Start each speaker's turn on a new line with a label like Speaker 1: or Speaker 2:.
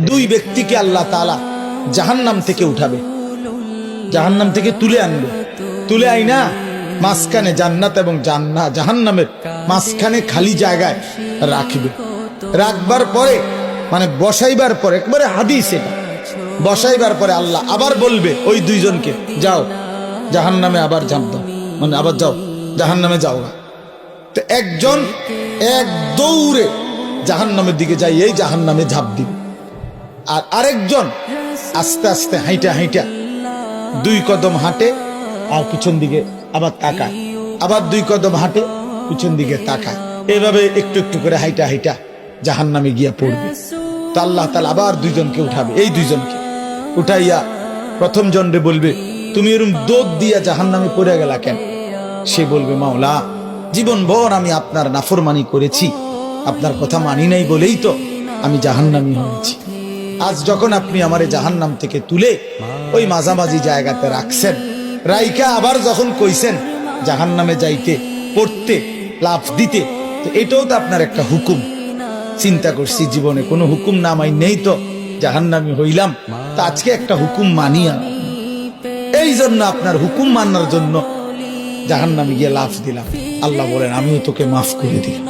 Speaker 1: দুই ব্যক্তিকে আল্লাহ তালা জাহান্নাম থেকে উঠাবে। জাহান্নাম থেকে তুলে আনবে। তুলে আইনা মাঝখানে জান্নাত এবং জান্না, জাহান্নামের মাঝখানে খালি জায়গায় রাখবে। রাখবার পরে মানে বসাইবার পরে, একবারে হাদিস এটা। বসাইবার পরে আল্লাহ আবার বলবে, ওই দুইজনকে যাও, জাহান্নামে আবার ঝাঁপ দাও। মানে আবার যাও, জাহান্নামে যাও গা। তো একজন এক দৌড়ে জাহান্নামের দিকে যাই এই জাহান্নামে ঝাঁপ দিবে। আর আরেকজন আস্তে আস্তে হাইটা হাইটা দুই কদম হাঁটে, আর পিছন দিকে আবার তাকায়। আবার দুই কদম হাঁটে, পিছন দিকে তাকায়। এভাবে একটু একটু করে হাইটা হাইটা জাহান নামে গিয়া পড়বে। তো আল্লাহ তালা আবার দুইজনকে উঠাবে, এই দুইজনকে। উঠাইয়া প্রথম জনরে বলবে, তুমি এরম দোদ দিয়া জাহান নামে পড়ে গেলা কেন? সে বলবে, মাওলা জীবন ভর আমি আপনার নাফরমানি করেছি। আপনার কথা মানি নাই বলেই তো আমি জাহান্নামি হয়েছি। আজ যখন আপনি আমারে জাহান্নাম থেকে তুলে ওই মাঝামাঝি জায়গাতে রাখছেন রাইকা আবার যখন কইছেন জাহান্নামে যাইতে, পড়তে লাভ দিতে, তো এটাও তো আপনার একটা হুকুম। চিন্তা করছি জীবনে কোনো হুকুম না মাই নেই তো, জাহান্নামি হইলাম, তা আজকে একটা হুকুম মানিয়া এই জন্য আপনার হুকুম মানার জন্য জাহান্নামে গিয়ে লাভ দিলাম। আল্লাহ বলেন, আমিও তোকে মাফ করে দিলাম।